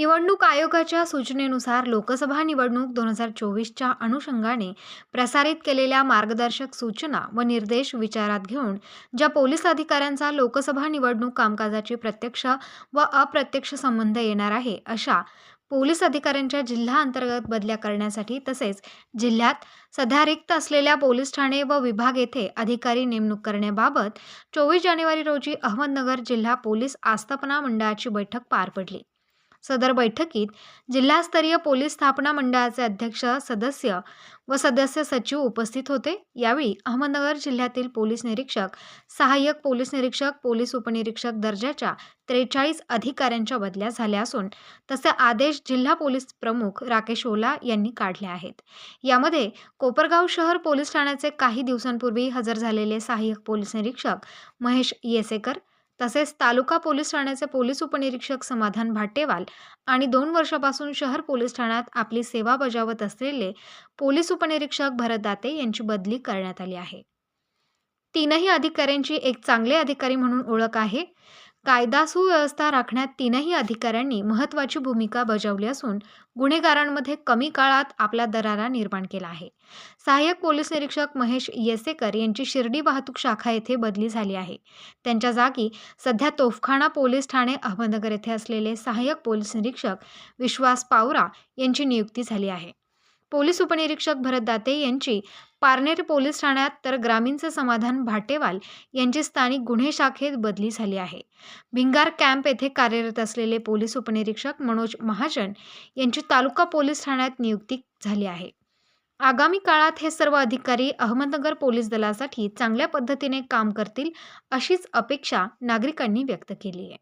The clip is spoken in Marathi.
निवडणूक आयोगाच्या सूचनेनुसार लोकसभा निवडणूक दोन हजार चोवीसच्या अनुषंगाने प्रसारित केलेल्या मार्गदर्शक सूचना व निर्देश विचारात घेऊन ज्या पोलीस अधिकाऱ्यांचा लोकसभा निवडणूक कामकाजाची प्रत्यक्ष व अप्रत्यक्ष संबंध येणार आहे अशा पोलीस अधिकाऱ्यांच्या जिल्हा अंतर्गत बदल्या करण्यासाठी तसेच जिल्ह्यात सध्या रिक्त असलेल्या पोलीस ठाणे व विभाग येथे अधिकारी नेमणूक करण्याबाबत चोवीस जानेवारी रोजी अहमदनगर जिल्हा पोलीस आस्थापना मंडळाची बैठक पार पडली. सदर बैठकीत जिल्हास्तरीय पोलीस स्थापना मंडळाचे अध्यक्ष सदस्य व सदस्य सचिव उपस्थित होते. यावेळी अहमदनगर जिल्ह्यातील पोलीस निरीक्षक सहाय्यक पोलीस निरीक्षक पोलीस उपनिरीक्षक दर्जाच्या त्रेचाळीस अधिकाऱ्यांच्या बदल्या झाल्या असून तसे आदेश जिल्हा पोलीस प्रमुख राकेश ओला यांनी काढले आहेत. यामध्ये कोपरगाव शहर पोलीस ठाण्याचे काही दिवसांपूर्वी हजर झालेले सहाय्यक पोलीस निरीक्षक महेश येसेकर तसेच तालुका पोलीस ठाण्याचे पोलीस उपनिरीक्षक समाधान भाटेवाल आणि दोन वर्षापासून शहर पोलीस ठाण्यात आपली सेवा बजावत असलेले पोलीस उपनिरीक्षक भरत दाते यांची बदली करण्यात आली आहे. तीनही अधिकाऱ्यांची एक चांगले अधिकारी म्हणून ओळख आहे. कायदा सुव्यवस्था राखण्यात तीनही अधिकाऱ्यांनी महत्त्वाची भूमिका बजावली असून गुन्हेगारांमध्ये कमी काळात आपला दरारा निर्माण केला आहे. सहाय्यक पोलीस निरीक्षक महेश येसेकर यांची शिर्डी वाहतूक शाखा येथे बदली झाली आहे. त्यांच्या जागी सध्या तोफखाना पोलीस ठाणे अहमदनगर येथे असलेले सहाय्यक पोलीस निरीक्षक विश्वास पावरा यांची नियुक्ती झाली आहे. पोलीस उपनिरीक्षक भरत दाते यांची पारनेर पोलीस ठाण्यात तर ग्रामीणचे समाधान भाटेवाल यांची स्थानिक गुन्हे शाखेत बदली झाली आहे. भिंगार कॅम्प येथे कार्यरत असलेले पोलीस उपनिरीक्षक मनोज महाजन यांची तालुका पोलीस ठाण्यात नियुक्ती झाली आहे. आगामी काळात हे सर्व अधिकारी अहमदनगर पोलीस दलासाठी चांगल्या पद्धतीने काम करतील अशीच अपेक्षा नागरिकांनी व्यक्त केली आहे.